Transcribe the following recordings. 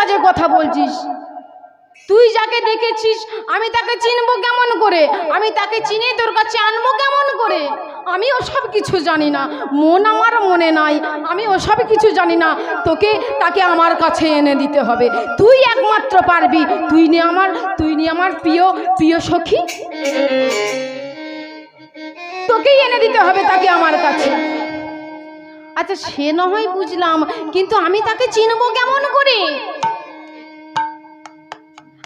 বাজে কথা বলছিস? তুই যাকে দেখেছিস, আমি তাকে চিনবো কেমন করে? আমি তাকে চিনে তোর কাছে আনব কেমন করে? আমি ওসব কিছু জানি না। মন আমার মনে নাই। আমি ওসব কিছু জানি না। তোকে, তাকে আমার কাছে এনে দিতে হবে। তুই একমাত্র পারবি। তুই নে আমার, তুই নে আমার প্রিয় প্রিয় সখী। তোকেই এনে দিতে হবে তাকে আমার কাছে। আচ্ছা সে না হয় বুঝলাম, কিন্তু আমি তাকে চিনবো কেমন করে?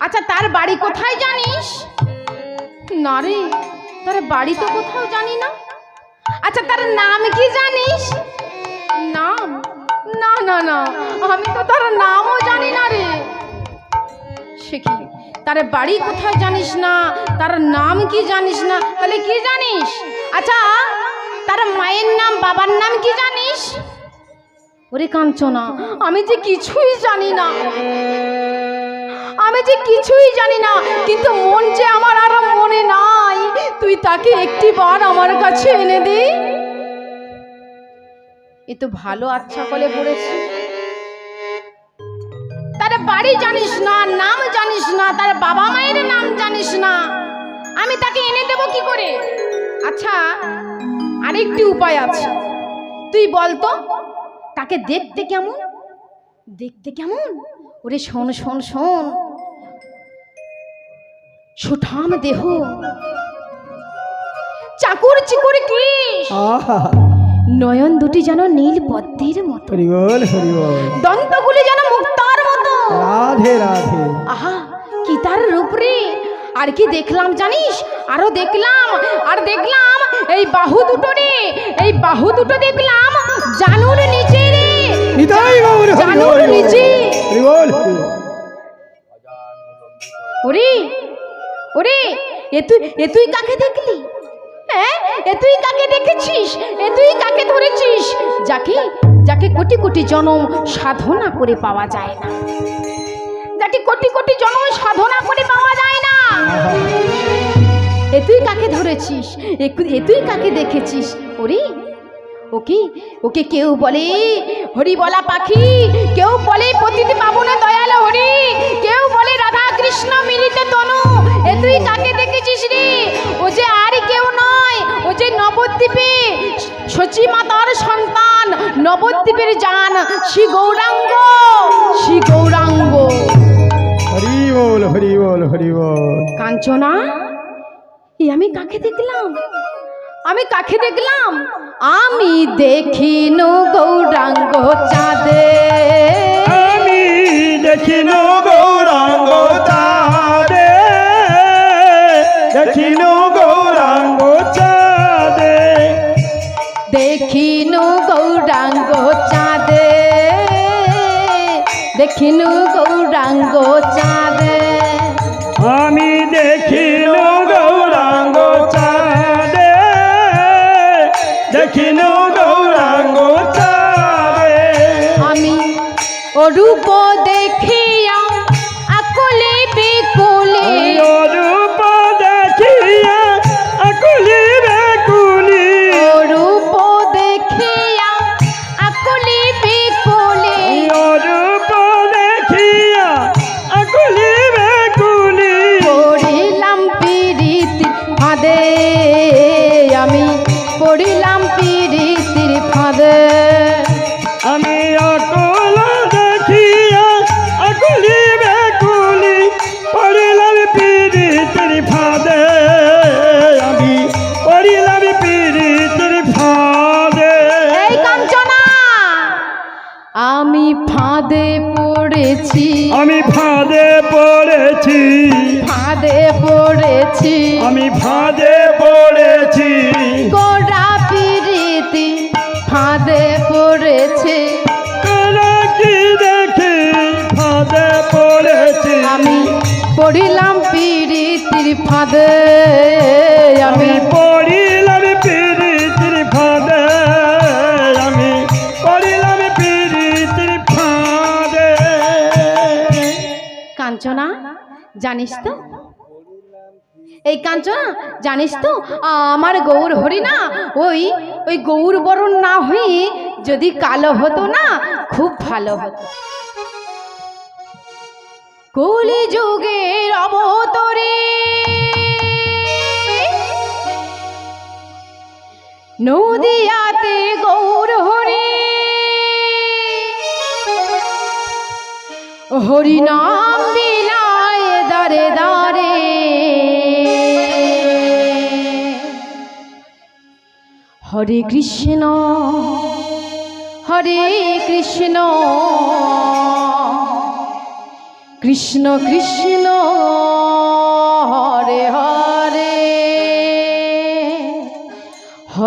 আচ্ছা তার বাড়ি কোথায় জানিস? না রে, তার বাড়ি তো কোথাও জানি না। আচ্ছা তার নাম কি জানিস? নাম? না না না, আমি তো তার নামও জানি না রে। সে কি? তার বাড়ি কোথায় জানিস না? তার নাম কি জানিস না? তাহলে কি জানিস? আচ্ছা তার মায়ের নাম, বাবার নাম কি জানিস? ওরে কাঞ্চনা, আমি যে কিছুই জানি না। আমি যে কিছুই জানি না, কিন্তু মন যে আমার আর মনে নাই, তুই তাকে একটি বার আমার কাছে এনে দে। এ তো ভালো আচ্ছা করে পড়েছি। তার বাড়ি জানিস না, নাম জানিস না, তার বাবা মায়ের নাম জানিস না। আমি তাকে এনে দেব কি করে? আচ্ছা আরেকটি উপায় আছে। তুই বলতো তাকে দেখতে কেমন? দেখতে কেমন? ওরে শোন শোন শোন। সুঠাম দেহ। চাকুর চিকুর কেশ আহা। নয়ন দুটি যেন নীল পদ্মের মতো। দন্তগুলি যেন মুক্তার মতো। রাধে রাধে। আহা কি তার রূপ রে? আর কি দেখলাম জানিস? আরও দেখলাম আর দেখলাম। এই বাহু দুটো রে এই বাহু দুটো দেখলাম। জানুর নিচে রে। জানুর নিচে। বল ওরে, এ তুই এ তুই কাকে দেখলি? হ্যাঁ এ তুই কাকে দেখেছিস? এ তুই কাকে ধরেছিস? যাকে যাকে কোটি কোটি জনম সাধনা করে পাওয়া যায় না। যাকে কোটি কোটি জনম সাধনা করে পাওয়া যায় না। এ তুই কাকে ধরেছিস? এ তুই কাকে দেখেছিস? ওরে, ওকে ওকে কেউ বলে, হরি বলা পাখি। কেউ বলে, পতিতি পাবন দয়াল হরি। কেউ বলে, রাধা কৃষ্ণ মিলিত তনু। তুই কাকে দেখেছিস রে? ও যে আর কেউ নয় ও যে নবদ্বীপে সচি মাতার সন্তান নবদ্বীপের যান শ্রী গৌরাঙ্গ শ্রী গৌরাঙ্গ। হরি বল হরি বল হরি বল। কাঞ্চনা এই আমি কাকে দেখলাম? আমি কাকে দেখলাম? আমি দেখিনু গৌরাঙ্গ চাঁদে। আমি দেখিন গৌরাঙ্গ গৌরাঙ্গ চাঁদে। দেখিনু গৌরাঙ্গ চাঁদে। দেখিনু গৌরাঙ্গ চাঁদে। আমি দেখিল গৌরাঙ্গ চাঁদে। দেখিল গৌরাঙ্গ চাঁদে। আমি অরূপ আমি পড়িলাম পিরিতির ফাঁদে। আমি দেখিয়া পড়িলাম ফাঁদে। আমি পড়িলাম ফাঁদে। এই কাঞ্চনা! আমি ফাঁদে পড়েছি। আমি ফাঁদে পড়েছি। ফাঁদে পড়েছি। আমি ফাঁদে ফাঁদে আমি পড়িলাম পিড়িতির ফাঁদে আমি পড়িলাম পিড়িতির ফাঁদে। কাঞ্চনা জানিস তো? এই কাঞ্চনা জানিস তো? আমার গৌর হরি না ওই ওই গৌর বরণ না হয়ে যদি কালো হতো না খুব ভালো হতো। কলি যুগের অবতরে নদিয়াতে গৌর হরি। হরিনাম বিলায় দারে দারে। হরে কৃষ্ণ হরে কৃষ্ণ। কৃষ্ণ কৃষ্ণ, হরে হরে।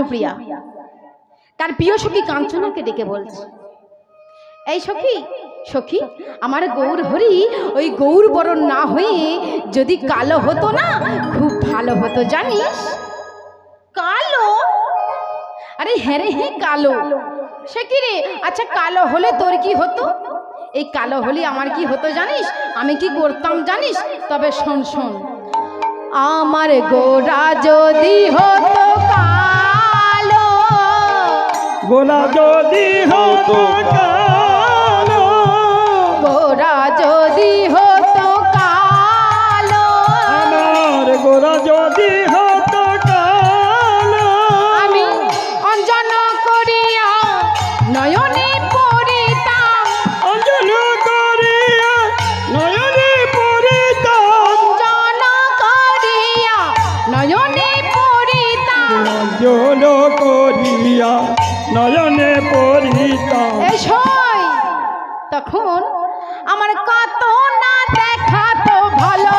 আজ বিষ্ণুপ্রিয়া তার প্রিয় সখী কাঞ্চনাকে ডেকে বলছে। এই সখী সখী, আমার গৌর হরি, ওই গৌর বরণ না হয়ে যদি কালো হতো না, খুব ভালো হতো, জানিস? কালো? আরে হ্যাঁ রে হ্যাঁ কালো। সে কি রে? আচ্ছা কালো হলে তোর কি হতো? এই কালো হলে আমার কি হতো, জানিস? আমি কি করতাম, জানিস? তবে শোন শোন। আমার গোরা যদি হতো গোলা যদি হতো কালো। গোরা যদি হতো কালো। আমার গোরা যদি তখন আমার কত না দেখা তো ভালো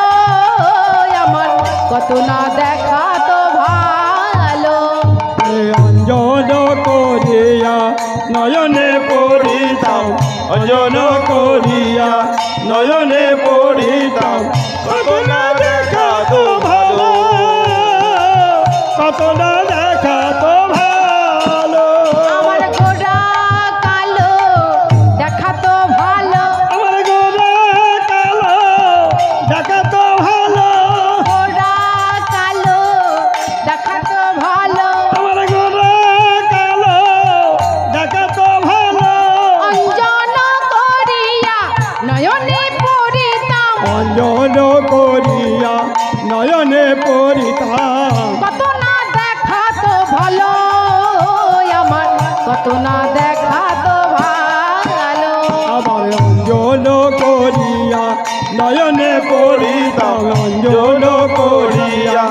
আমার কত না দেখা তো ভালো। অঞ্জন করিয়া নয়নে পড়ি দাও অঞ্জন করিয়া নয়নে পড়ি কত করিয়া নয়নে পরিতাম কত না দেখা তো ভালো আমার কত না দেখা তো ভালো। আবার অঞ্জন করিয়া নয়নে পরিতাম অঞ্জন করিয়া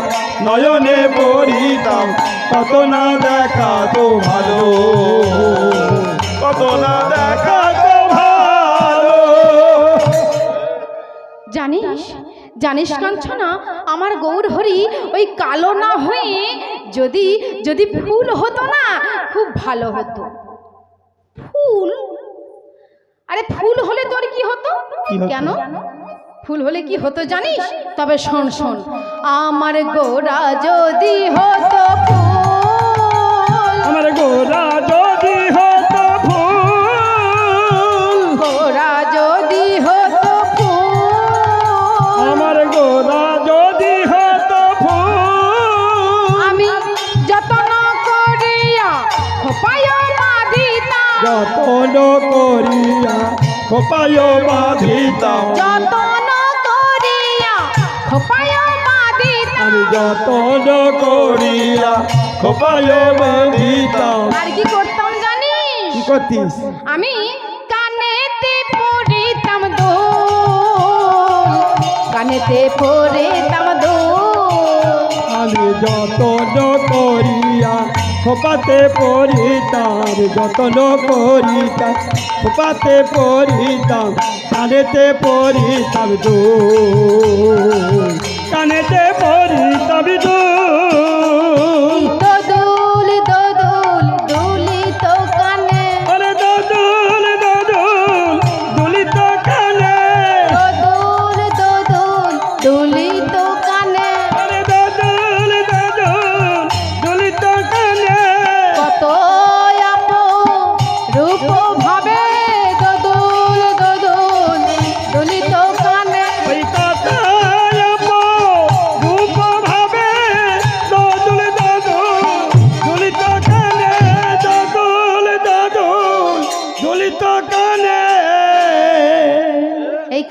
নয়নে পরিতাম কত না দেখা তো ভালো কত না দেখা জানিস কাঞ্চনা আমার গৌর হরি ওই কালো না হয়ে যদি যদি ফুল হতো না খুব ভালো হতো। ফুল? আরে ফুল হলে তোর কি হতো? কেন? ফুল হলে কি হতো জানিস? তবে শোন শোন। আমার গোরা যদি হতো ফুল আমার গোরা যতন করিয়া খোপায় বাঁধিতাম। যতন করিয়া খোপায় বাঁধিতাম। আমি যতন করিয়া খোপায় বাঁধিতাম। আর কি করতাম জানিস কি করতিস? আমি কানেতে পড়িতাম দোল। কানেতে দোল। আমি যতন করিয়া খোপাতে পরিতাম যতন পরিতাম খোপাতে পরিতাম কানেতে পরিতাম দোল কানেতে পরিতাম দোল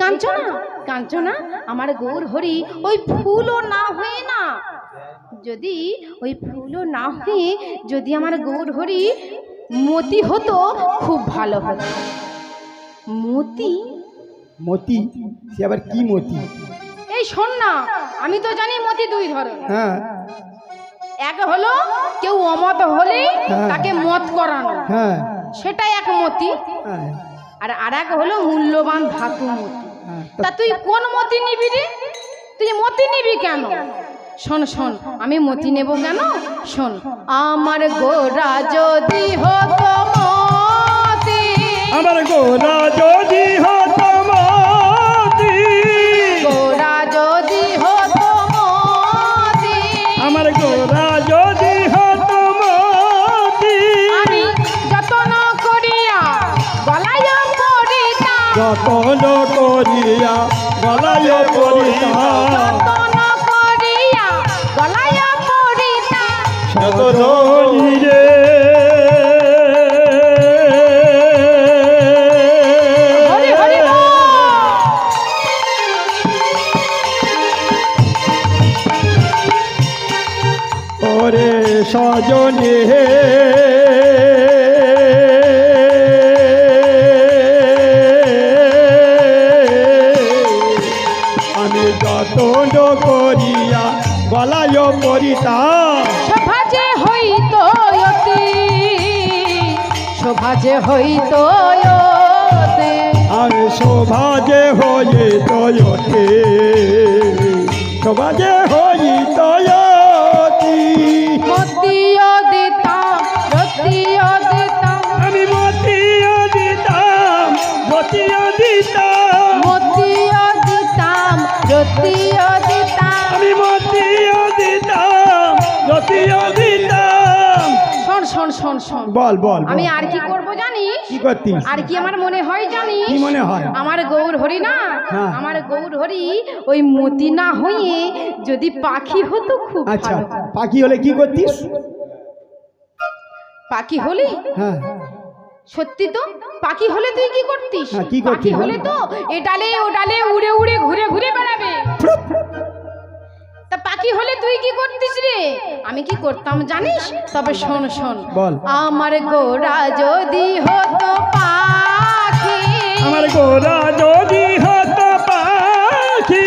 কাঞ্চনা? কাঞ্চনা? আমার গৌর হরি ওই ফুলও না হয়ে না। যদি ওই ফুলও না হয়ে যদি আমার গৌর হরি মতি হতো খুব ভালো হতো। মতি? মতি? সে আবার কি মতি? এই শোন না আমি তো জানি মতি দুই ধরনের। হ্যাঁ। এক হলো কেউ অমত হলে হ্যাঁ। তাকে মত করানো। হ্যাঁ। সেটাই এক মতি। হ্যাঁ। আর আর এক হলো মূল্যবান ধাতু মতি। তা তুই কোন মতি নিবি রে? তুই মতি নিবি কেন? শোন শোন আমি মতি নেব কেন? শোন আমার গোরা যদি হতো মতি আমার গোরা যদি হতো যে হইত আমি শোভাজে হয়ে তয়তে শোভাজে হই তয়তি মতিও দিতাম রতিও দিতাম আমি মতিও দিতাম মতিও দিতাম মতিও দিতাম রতিও দিতাম আমি মতিও দিতাম দিতাম শোন শোন শোন। বল বল। আমি আর কি করব জানিস? কি করতিস? আর কি আমার মনে হয় জানিস? কি মনে হয়? আমার গৌর হরি না? হ্যাঁ। আমার গৌর হরি ওই মতি না হয়ে যদি পাখি হতো খুব আচ্ছা পাখি হলে কি করতিস? পাখি হলি? হ্যাঁ। সত্যি তো? পাখি হলে তুই কি করতিস? হ্যাঁ, পাখি হলে তো এ ডালে ও ডালে উড়ে উড়ে ঘুরে ঘুরে বেড়াবে। তা হলে তুই কি করতিস রে? আমি কি করতাম জানিস? তবে শোন শোন। বল। আমার গোরা যদি হতো পাখি আমার গোরা যদি হতো পাখি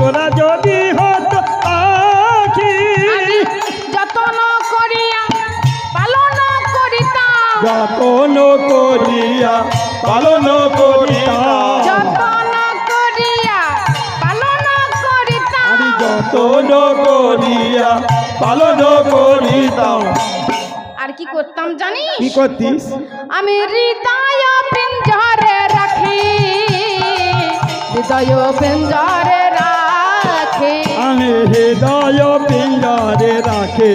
গোরা যদি হতো পাখি। যতন করিয়া পালন করিতাম। যতন করিয়া পালন করিয়া যতন করিয়া পালন করিতাম। আর কি করতাম জানিস? কি করতিস? আমি হৃদয় পিঞ্জরে রাখি হৃদয় পিঞ্জরে রাখি। আমি হৃদয় পিঞ্জরে রাখে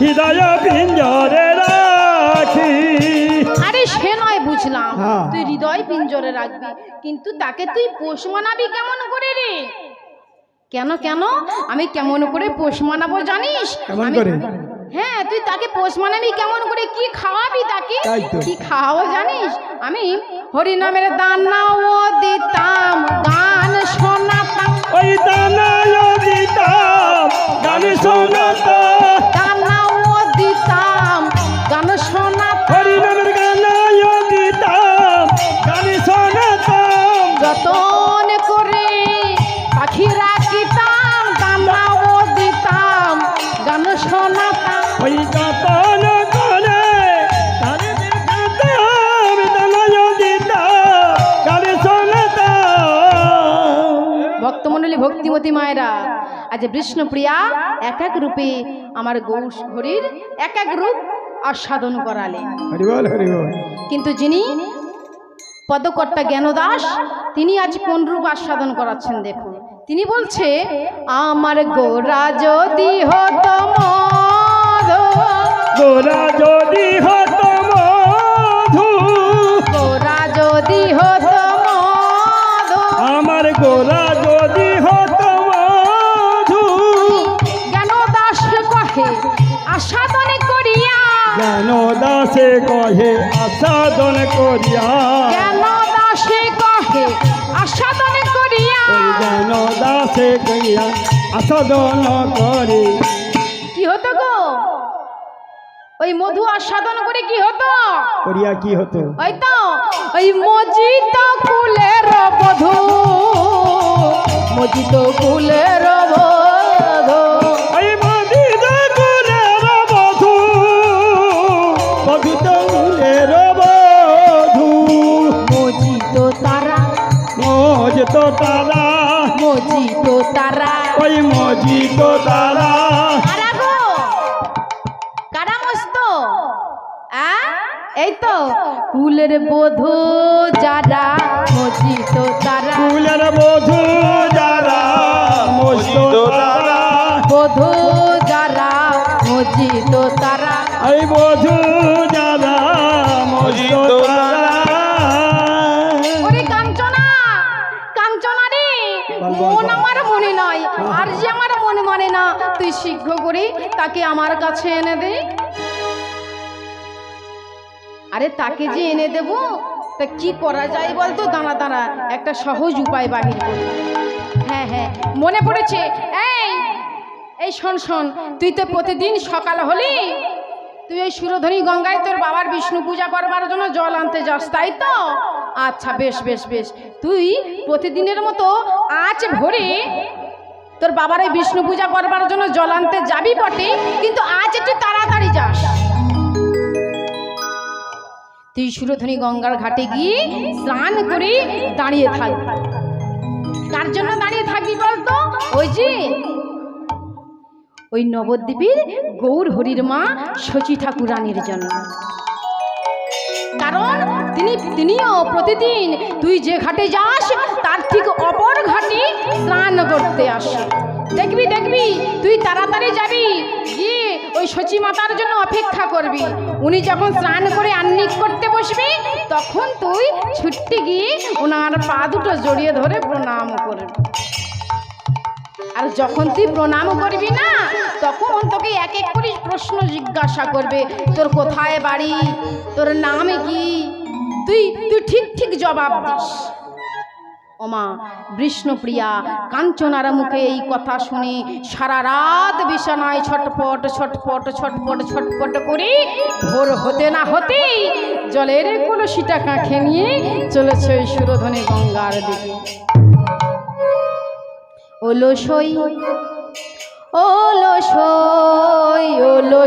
হৃদয় পিঞ্জরে রাখি। আরে সে নয় বুঝলাম হ্যাঁ। তুই হৃদয় পিঞ্জরে রাখবি কিন্তু তাকে তুই পোষ মানাবি কেমন করে রে কেন কেন? আমি কেমন করে পোষ মানাবো জানিস? হ্যাঁ তুই তাকে পোষ মানাবি কেমন করে? কি খাওয়াবি তাকে? কি খাওয়াবো জানিস? আমি হরিনামের দানাও দিতাম গান শোনাতাম। ওই দিতাম গান শোনাতাম। আজ বিষ্ণুপ্রিয়া এক এক রূপে আমার গৌর হরির এক এক রূপ আস্বাদন করালেন। কিন্তু যিনি পদকর্তা জ্ঞানদাস তিনি আজ কোন রূপ আস্বাদন করাচ্ছেন দেখুন। তিনি বলছে আমার গোরা যদি হতো গোরা যদি হতো জ্ঞান দাসে কহে আসাদন করিয়া? জ্ঞানদাসে কহে আস্বাদন করিয়া? জ্ঞান দাসে করিয়া আসাদন করে? কি হতো গো? ওই মধু আস্বাদন করে কি হতো? করিয়া কি হতো? ওই তো ওই মজিত ফুলের বধু। মজিত ফুলের ওই মজিদ তারা। কারা মস্ত এই তো কুলের বধূ যারা মজিত তারা। ফুলের বধু যারা মজিদ তারা। বধূ যারা মজিত তারা। এই বধু যারা মজিদ তারা। তুই শীঘ্র করে, তাকে আমার কাছে এনে দে। আরে তাকে যে এনে দেব, তা কি করা যায় বলতো? দাঁড়া দাঁড়া, একটা সহজ উপায় বাহির করি। হ্যাঁ হ্যাঁ মনে পড়েছে? এই এই শোন শোন, তুই তো প্রতিদিন সকাল হলি। তুই ওই সুরধনী গঙ্গায় তোর বাবার বিষ্ণু পূজা করবার জন্য জল আনতে যাস, তাই তো? আচ্ছা বেশ বেশ বেশ। তুই প্রতিদিনের মতো আজ ভোরে তোর বাবার ওই বিষ্ণু পূজা করবার জন্য জল আনতে যাবি বটে, কিন্তু আজ একটু তাড়াতাড়ি যাস। তুই সুরধনী গঙ্গার ঘাটে গিয়ে স্নান করে দাঁড়িয়ে থাকবি কার জন্য দাঁড়িয়ে থাকবি বলতো? ওই যে, ওই নবদ্বীপের গৌর হরির মা শচী ঠাকুরানীর জন্য। কারণ তিনি, তিনিও প্রতিদিন তুই যে ঘাটে যাস, তার ঠিক অপর ঘাটে স্নান করতে আস। দেখবি দেখবি, তুই তাড়াতাড়ি যাবি, গিয়ে ওই সচী মাতার জন্য অপেক্ষা করবি। উনি যখন স্নান করে আন্নিক করতে বসবি, তখন তুই ছুটতে গিয়ে ওনার পা দুটো জড়িয়ে ধরে প্রণাম করবি। আর যখন তুই প্রণাম করবি না, তখন তোকে এক এক করে প্রশ্ন জিজ্ঞাসা করবে, তোর কোথায় বাড়ি, তোর নাম কি? তুই তুই ঠিক ঠিক জবাব দিস। ওমা বিষ্ণুপ্রিয়া কাঞ্চনার মুখে এই কথা শুনে সারা রাত বিছানায় ছটপট ছটপট ছটপট ছটপট করে ভোর হতে না হতেই জলের কলসিটা কাঁখে নিয়ে চলেছে ওই সুরধনী গঙ্গার দিকে। ওলো সই ওলো সই ওলো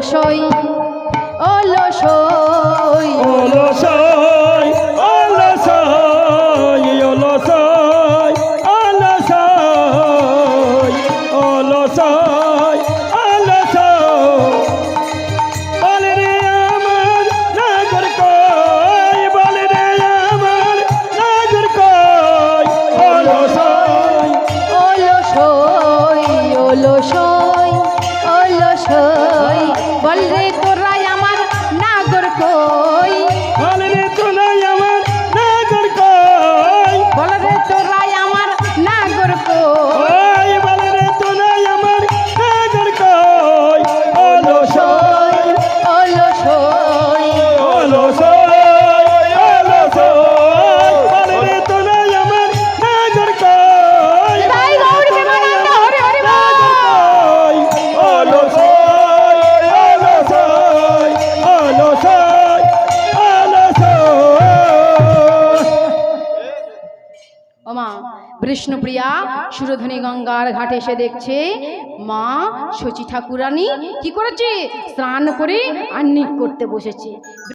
এসে দেখছে মা শচী ঠাকুরানি কি করেছে? স্নান করে আন্নিক করতে বসেছে।